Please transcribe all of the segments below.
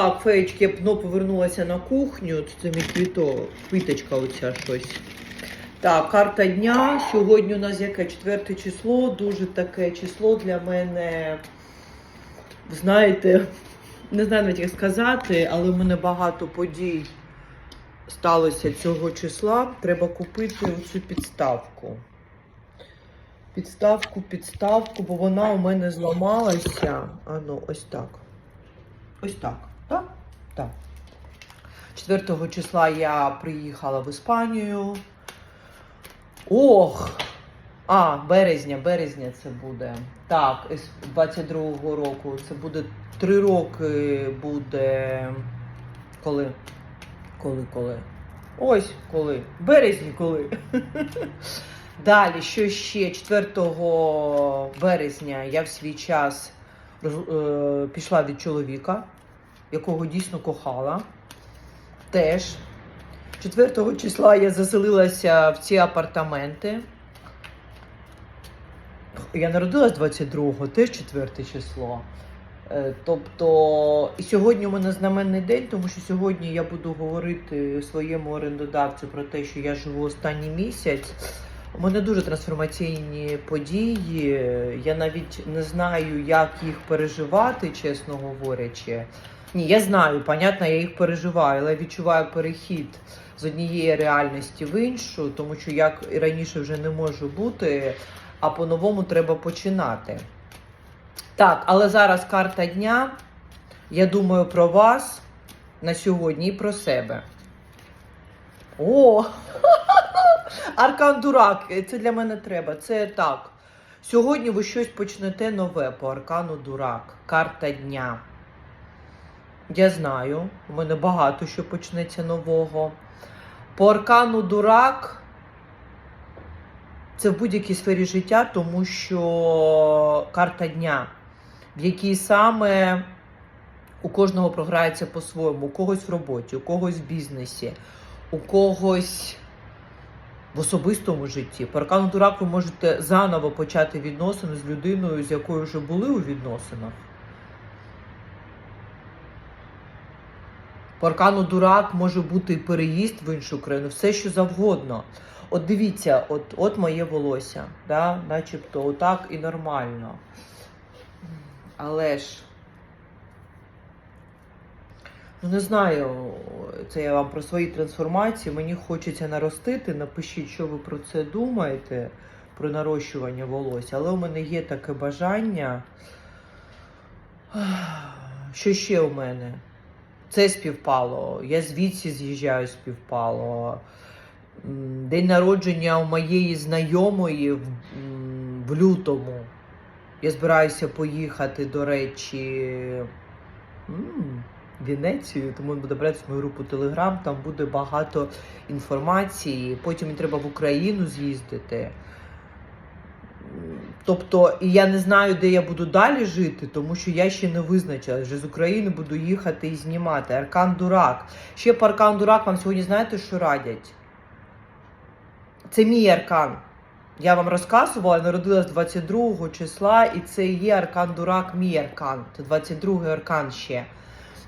Так, феєчки, я знову повернулася на кухню. Це мій квіто, квіточка оця щось. Так, карта дня. Сьогодні у нас яке четверте число. Дуже таке число для мене. Знаєте, не знаю навіть як сказати, але в мене багато подій сталося цього числа. Треба купити оцю підставку. Підставку, підставку, бо вона у мене зламалася. А ну, ось так. Ось так. Так? Так. 4 числа я приїхала в Іспанію. Ох! А, березня, березня це буде. Так, із 22-го року. Це буде три роки буде. Коли? Коли, коли? Ось коли. Березні коли. Далі, що ще? 4 березня я в свій час е, пішла від чоловіка, якого дійсно кохала. Теж. 4 числа я заселилася в ці апартаменти. Я народилась 22-го, теж 4 число. Е, Тобто, і сьогодні у мене знаменний день, тому що сьогодні я буду говорити своєму орендодавцю про те, що я живу останній місяць. У мене дуже трансформаційні події. Я навіть не знаю, як їх переживати, чесно говорячи. Ні, я знаю, понятно, я їх переживаю, але відчуваю перехід з однієї реальності в іншу, тому що як і раніше вже не може бути, а по-новому треба починати. Так, але зараз карта дня. Я думаю про вас на сьогодні і про себе. О! Аркан Дурак, це для мене треба. Це так. Сьогодні ви щось почнете нове по аркану Дурак. Карта дня. Я знаю, у мене багато що почнеться нового. По аркану Дурак це в будь-якій сфері життя, тому що карта дня, в якій саме у кожного програється по-своєму, у когось в роботі, у когось в бізнесі, у когось в особистому житті. По аркану Дурак ви можете заново почати відносини з людиною, з якою вже були у відносинах. По аркану Дурак може бути переїзд в іншу країну, все що завгодно. От дивіться, от, от моє волосся, да? начебто отак і нормально. Але ж, ну не знаю, це я вам про свої трансформації. Мені хочеться наростити. Напишіть, що ви про це думаєте, про нарощування волосся. Але у мене є таке бажання. Що ще у мене? Це співпало. Я звідси з'їжджаю, співпало. День народження у моєї знайомої в, в лютому. Я збираюся поїхати, до речі, в Венецію, тому він буде брати мою групу Телеграм, там буде багато інформації. Потім треба в Україну з'їздити. Тобто, і я не знаю, де я буду далі жити, тому що я ще не визначила. Вже з України буду їхати і знімати. Аркан Дурак. Ще по Аркан Дурак вам сьогодні знаєте, що радять? Це мій аркан. Я вам розказувала, народилась 22 числа, і це є аркан Дурак, мій аркан. Це 22 аркан ще.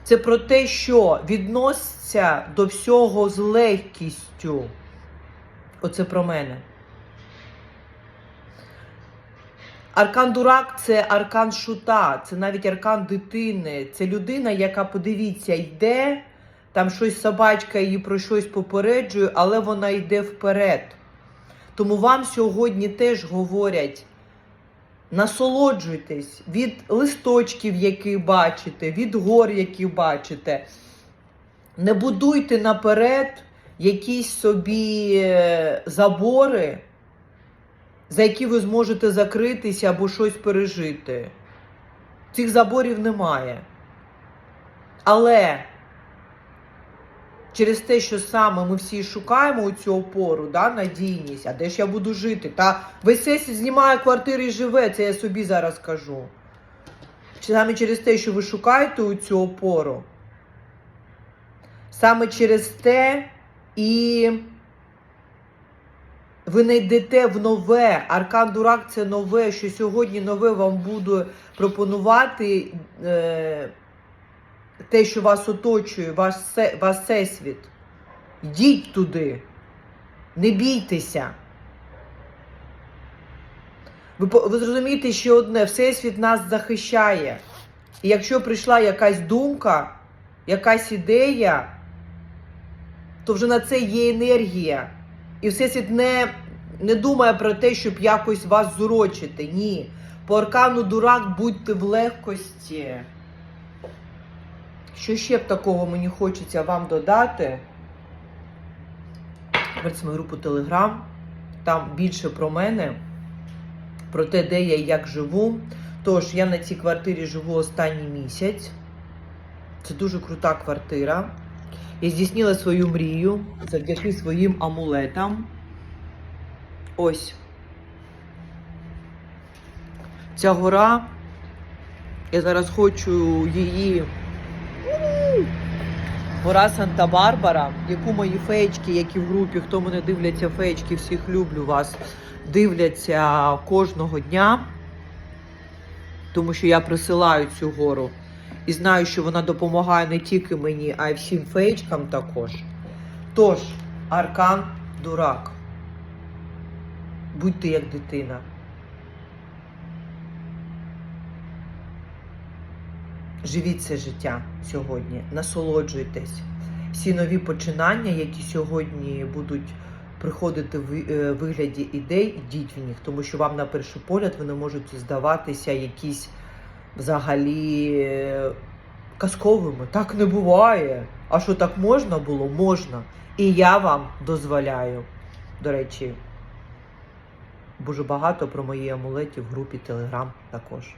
Це про те, що відноситься до всього з легкістю. Оце про мене. Аркан Дурак це аркан шута, це навіть аркан дитини. Це людина, яка, подивіться, йде, там щось собачка її про щось попереджує, але вона йде вперед. Тому вам сьогодні теж говорять: насолоджуйтесь від листочків, які бачите, від гор, які бачите. Не будуйте наперед якісь собі е, забори за які ви зможете закритися або щось пережити. Цих заборів немає. Але через те, що саме ми всі шукаємо у цю опору, да, надійність, а де ж я буду жити? Та весь сесій знімає квартири і живе, це я собі зараз кажу. Саме через те, що ви шукаєте у цю опору, саме через те і ви не йдете в нове. Аркан Дурак це нове, що сьогодні нове вам буду пропонувати е, те, що вас оточує, ваш, ваш всесвіт. Йдіть туди. Не бійтеся. Ви, ви зрозумієте ще одне: Всесвіт нас захищає. І якщо прийшла якась думка, якась ідея, то вже на це є енергія. І Всесвіт не, не думає про те, щоб якось вас зурочити. Ні. По аркану дурак будьте в легкості. Що ще б такого мені хочеться вам додати? Беріть мою групу Телеграм. Там більше про мене, про те, де я і як живу. Тож, я на цій квартирі живу останній місяць. Це дуже крута квартира. Я здійснила свою мрію завдяки своїм амулетам. Ось. Ця гора. Я зараз хочу її. Гора Санта-Барбара, яку мої феєчки, які в групі, хто мене дивляться, феєчки, всіх люблю вас, дивляться кожного дня, тому що я присилаю цю гору і знаю, що вона допомагає не тільки мені, а й всім феєчкам також. Тож, аркан дурак. Будьте як дитина. Живіть це життя сьогодні, насолоджуйтесь. Всі нові починання, які сьогодні будуть приходити в е, вигляді ідей, йдіть в них, тому що вам на перший погляд вони можуть здаватися якісь взагалі казковими. Так не буває. А що так можна було? Можна. І я вам дозволяю. До речі, дуже багато про мої амулети в групі Телеграм також.